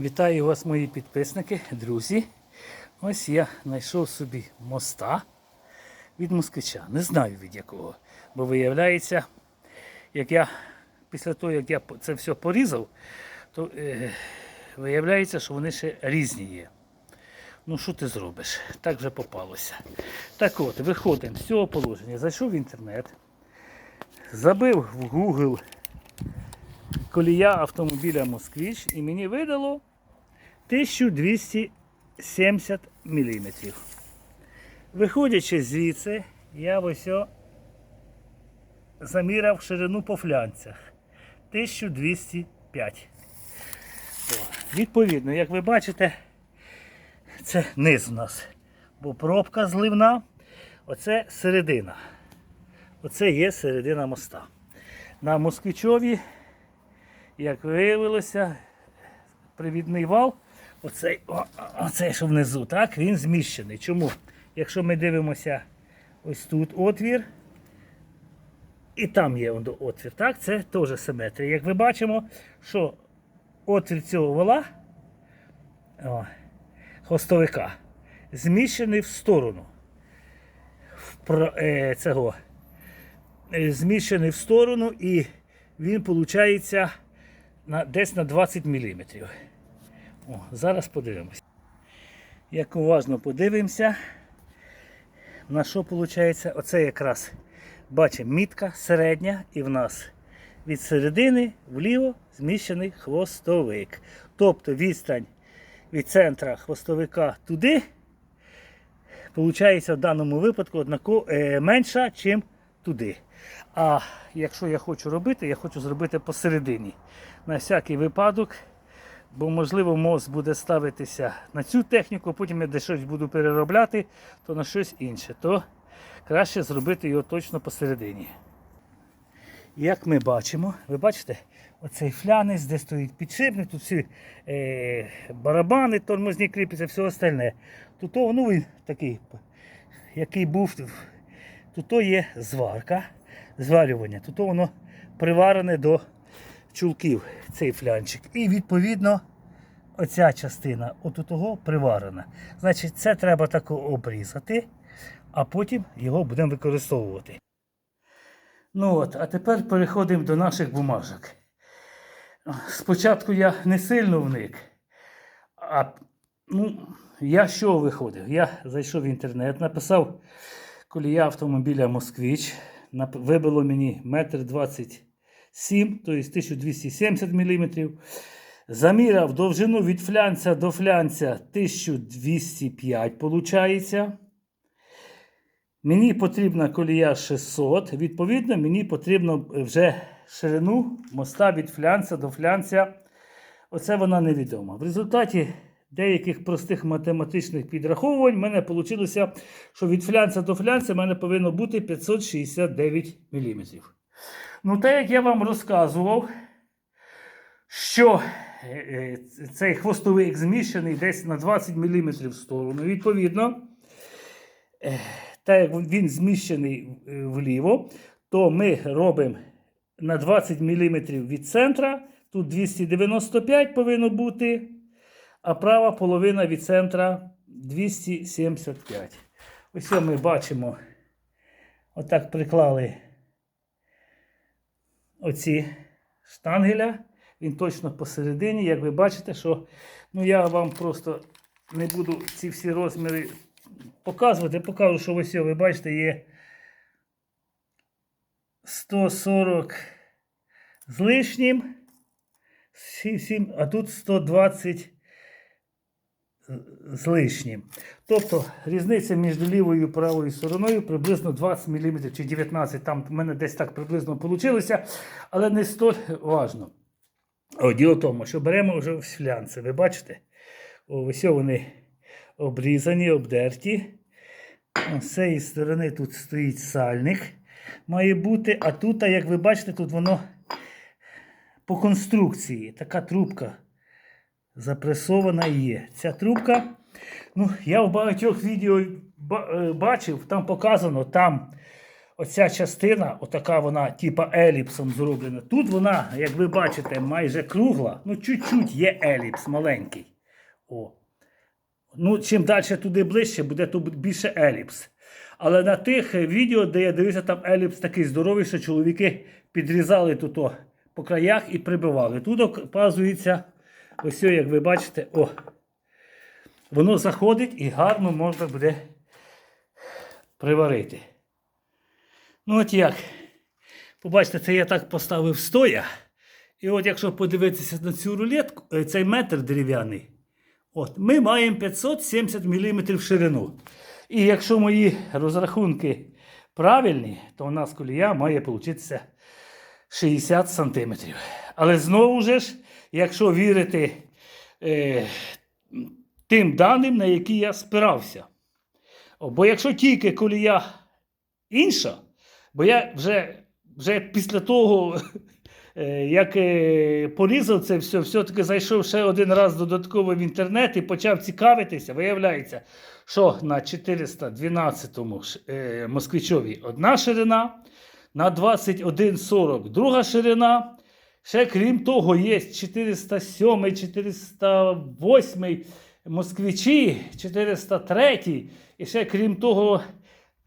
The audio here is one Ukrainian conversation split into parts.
Вітаю вас, мої підписники, друзі. Ось я знайшов собі моста від москвича. Не знаю від якого. Бо виявляється, як я після того, як я це все порізав, то е, виявляється, що вони ще різні є. Ну, що ти зробиш? Так вже попалося. Так от, виходимо з цього положення. Зайшов в інтернет, забив в Google колія автомобіля Москвич і мені видало 1270 мм. Виходячи звідси, я ось заміряв ширину по флянцях 1205. Відповідно, як ви бачите, це низ у нас. Бо пробка зливна, оце середина. Оце є середина моста. На москвичові як виявилося, привідний вал, оцей, о, оцей, що внизу, так, він зміщений. Чому? Якщо ми дивимося ось тут отвір, і там є отвір, так, це теж симетрія. Як ви бачимо, що отвір цього вала, о, хвостовика, зміщений в сторону. Впро- е, цього, е, зміщений в сторону і він виходить на, десь на 20 мм. О, зараз подивимося. Як уважно подивимося, на що виходить, оце якраз бачимо мітка середня і в нас від середини вліво зміщений хвостовик. Тобто відстань від центра хвостовика туди, виходить в даному випадку однако, е, менша, ніж туди. А якщо я хочу робити, я хочу зробити посередині. На всякий випадок, бо можливо мост буде ставитися на цю техніку, потім я десь щось буду переробляти, то на щось інше. То краще зробити його точно посередині. Як ми бачимо, ви бачите, оцей флянець, де стоїть підшипник, тут всі е, барабани, тормозні кріпляться, все остальне. Тут ну, він такий, який був, тут є зварка, зварювання, тут воно приварене до чулків, цей флянчик. І відповідно оця частина от того приварена. Значить, це треба тако обрізати, а потім його будемо використовувати. Ну от, а тепер переходимо до наших бумажок. Спочатку я не сильно вник. А ну, я що виходив? Я зайшов в інтернет, написав колія автомобіля Москвич. Вибило мені метр 27, тобто 1270 мм. Заміряв довжину від флянця до флянця 1205, виходить. Мені потрібна колія 600, відповідно, мені потрібно вже ширину моста від флянця до флянця. Оце вона невідома. В результаті деяких простих математичних підраховувань в мене вийшло, що від флянця до флянця в мене повинно бути 569 мм. Ну, так як я вам розказував, що е, е, цей хвостовик зміщений десь на 20 мм в сторону, відповідно. е, так як він зміщений вліво, то ми робимо на 20 мм від центра. Тут 295 повинно бути, а права половина від центра 275. Ось ми бачимо, отак приклали оці штангеля. Він точно посередині. Як ви бачите, що ну я вам просто не буду ці всі розміри показувати. Покажу, що ось ви бачите, є 140 з лишнім, сі- сім, а тут 120 з лишнім. Тобто різниця між лівою і правою стороною приблизно 20 мм чи 19 Там в мене десь так приблизно вийшло, але не столь важно. О, діло в тому, що беремо вже флянці. Ви бачите? Ось вони обрізані, обдерті. З цієї сторони тут стоїть сальник. Має бути, а тут, як ви бачите, тут воно по конструкції. Така трубка запресована є. Ця трубка, ну, я в багатьох відео е, бачив, там показано, там оця частина, отака вона, типа еліпсом зроблена. Тут вона, як ви бачите, майже кругла. Ну, чуть-чуть є еліпс маленький. О. Ну, чим далі туди ближче, буде тут більше еліпс. Але на тих відео, де я дивився, там еліпс такий здоровий, що чоловіки підрізали тут по краях і прибивали. Тут оказується, ось, як ви бачите, о, воно заходить і гарно можна буде приварити. Ну, от як. Побачите, це я так поставив стоя. І от якщо подивитися на цю рулетку, е, цей метр дерев'яний, от, ми маємо 570 мм ширину. І якщо мої розрахунки правильні, то у нас колія має получитися 60 см. Але знову ж, якщо вірити е, тим даним, на які я спирався. Бо якщо тільки колія інша, бо я вже, вже після того, е, як е, порізав це все, все-таки зайшов ще один раз додатково в інтернет і почав цікавитися, виявляється, що на 412-му ш- е, москвичові одна ширина, на 2140 друга ширина. Ще крім того, є 407, 408 москвичі, 403. І ще крім того,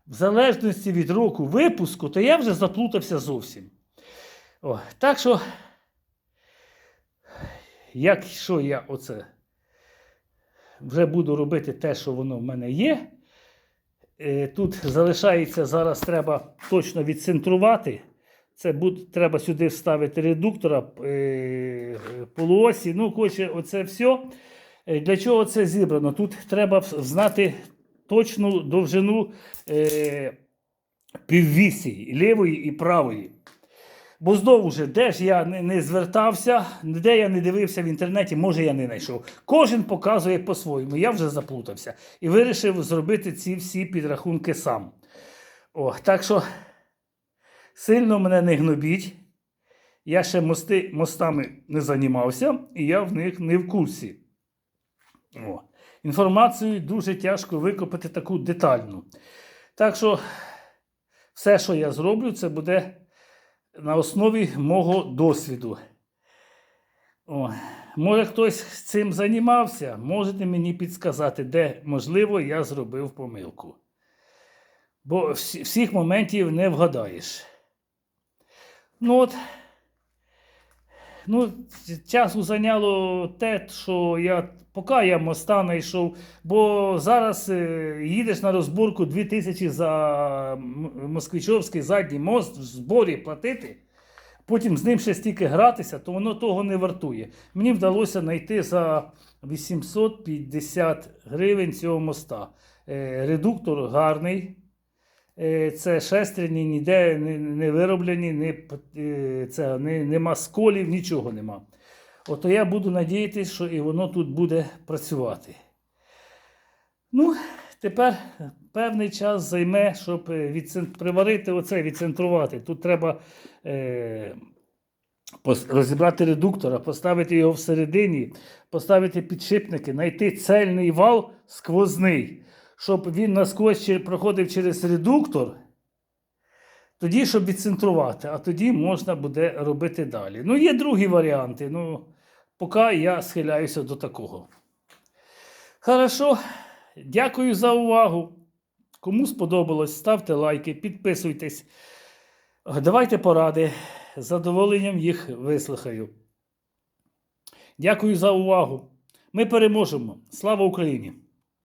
в залежності від року випуску, то я вже заплутався зовсім. О, так що, якщо я оце вже буду робити те, що воно в мене є. Е, Тут залишається зараз треба точно відцентрувати. Це буде, треба сюди вставити редуктора е, полуосі. Ну, коротше, оце все. Е, Для чого це зібрано? Тут треба знати точну довжину піввісі лівої і правої. Бо знову ж, де ж я не, звертався, де я не дивився в інтернеті, може я не знайшов. Кожен показує по-своєму. Я вже заплутався і вирішив зробити ці всі підрахунки сам. О, так що сильно мене не гнобіть. Я ще мости, мостами не займався, і я в них не в курсі. О. Інформацію дуже тяжко викопати таку детальну. Так що все, що я зроблю, це буде на основі мого досвіду. О, може, хтось цим займався, можете мені підсказати, де, можливо, я зробив помилку. Бо всі- всіх моментів не вгадаєш. Ну от, ну, часу зайняло те, що я, поки я моста знайшов, бо зараз е, їдеш на розборку 2000 за Москвичовський задній мост в зборі платити, потім з ним ще стільки гратися, то воно того не вартує. Мені вдалося знайти за 850 гривень цього моста. Е, Редуктор гарний. Е, Це шестерні ніде не, вироблені, не, е, це, не, нема сколів, нічого нема. Ото я буду надіятися, що і воно тут буде працювати. Ну, тепер певний час займе, щоб е, відцен- приварити оце, відцентрувати. Тут треба е, розібрати редуктора, поставити його всередині, поставити підшипники, знайти цельний вал сквозний, щоб він насквозь проходив через редуктор. Тоді, щоб відцентрувати, а тоді можна буде робити далі. Ну, є другі варіанти. Ну, поки я схиляюся до такого. Хорошо. Дякую за увагу. Кому сподобалось, ставте лайки, підписуйтесь. Давайте поради. З задоволенням їх вислухаю. Дякую за увагу. Ми переможемо. Слава Україні!